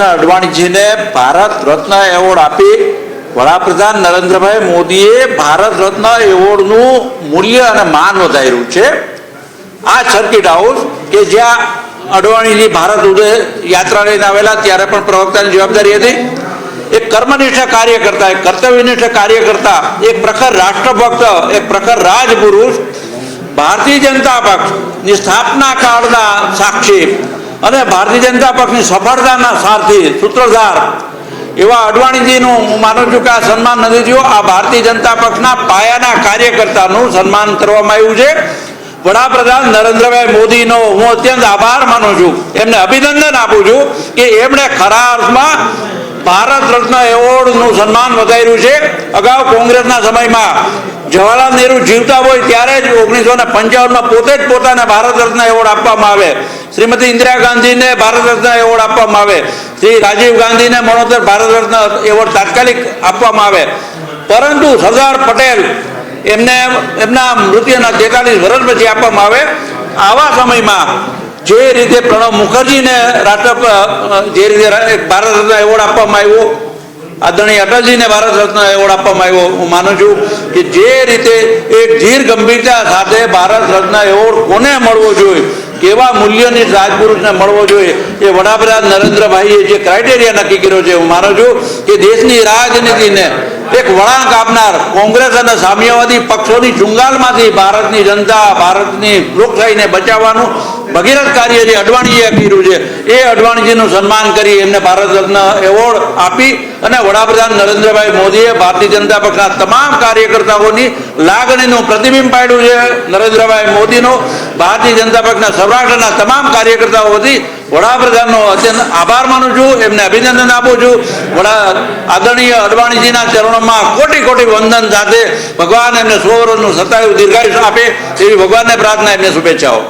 Lalkrishna અડવાણીજીને Bharat Ratna award આપી વડાપ્રધાન નરેન્દ્રભાઈ મોદીએ ભારત રત્ન એવોર્ડનું મૂલ્ય અને માન વધાર્યું છે. આ સર્કિટ હાઉસ કે જ્યાં અડવાણીની ભારત ઉદય યાત્રા લઈને આવેલા ત્યારે પણ પ્રવક્તાની જવાબદારી હતી. એક કર્મનિષ્ઠ કાર્યકર્તા, એક કર્તવ્યનિષ્ઠ કાર્યકર્તા, એક પ્રખર રાષ્ટ્રભક્ત, એક પ્રખર રાજપુરુષ ભારતીય જનતા પક્ષની સ્થાપના કાળના સાક્ષી અને ભારતીય જનતા પક્ષની સફળતાના સારથી સૂત્રધાર એવા અડવાણીજીનું હું માનું છું કે આ સન્માન નથી થયું. આ ભારતીય જનતા પક્ષના પાયાના કાર્યકર્તાનું સન્માન કરવામાં આવ્યું છે. વડાપ્રધાન નરેન્દ્રભાઈ મોદીનો હું અત્યંત આભાર માનું છું. એમને અભિનંદન આપું છું કે એમણે ખરા અર્થમાં ભારત રત્ન એવોર્ડનું સન્માન વધાર્યું છે. અગાઉ કોંગ્રેસના સમયમાં જવાહરલાલ નહેરુ જીવતા હોય ત્યારે જ ઓગણીસો ને પંચાવનમાં પોતે જ પોતાને ભારત રત્ન એવોર્ડ આપવામાં આવે. શ્રીમતી ઇન્દિરા ગાંધીને ભારત રત્ન એવોર્ડ આપવામાં આવે. શ્રી રાજીવ ગાંધીને મરણોત્તર ભારત રત્ન એવોર્ડ તાત્કાલિક આપવામાં આવે. પરંતુ સરદાર પટેલ એમને એમના મૃત્યુના તેતાલીસ વર્ષ પછી આપવામાં આવે. આવા સમયમાં જે રીતે પ્રણવ મુખર્જીને રાષ્ટ્ર જે રીતે ભારત રત્ન એવોર્ડ આપવામાં આવ્યો આદરણીય અટલજીને ભારત રત્ન એવોર્ડ આપવામાં આવ્યો. હું માનું છું કે જે રીતે એક ધીર ગંભીરતા સાથે ભારત રત્ન એવોર્ડ કોને મળવો જોઈએ, કેવા મૂલ્યની રાજપુરુષને મળવો જોઈએ, એ વડાપ્રધાન નરેન્દ્રભાઈએ જે ક્રાઇટેરિયા નક્કી કર્યો છે, હું માનું છું કે દેશની રાજનીતિને એક વળાંક આપનાર કોંગ્રેસ અને સામ્યવાદી પક્ષોની ચુંગાલમાંથી ભારતની જનતા, ભારતની લોકશાહીને બચાવવાનું ભગીરથ કાર્ય જે અડવાણીએ કર્યું છે, એ અડવાણીજીનું સન્માન કરી એમને ભારત રત્ન એવોર્ડ આપી અને વડાપ્રધાન નરેન્દ્રભાઈ મોદીએ ભારતીય જનતા પક્ષના તમામ કાર્યકર્તાઓની લાગણીનું પ્રતિબિંબ પાડ્યું છે નરેન્દ્રભાઈ મોદીનો. ભારતીય જનતા પક્ષના સૌરાષ્ટ્રના તમામ કાર્યકર્તાઓ વતી વડાપ્રધાનનો અત્યંત આભાર માનું છું, એમને અભિનંદન આપું છું. વડા આદરણીય અડવાણીજીના ચરણોમાં કોટી કોટી વંદન સાથે ભગવાન એમને સો વર્ષનું સતાયું દીર્ઘાયુષ આપે, એવી ભગવાનને પ્રાર્થના, એમને શુભેચ્છાઓ.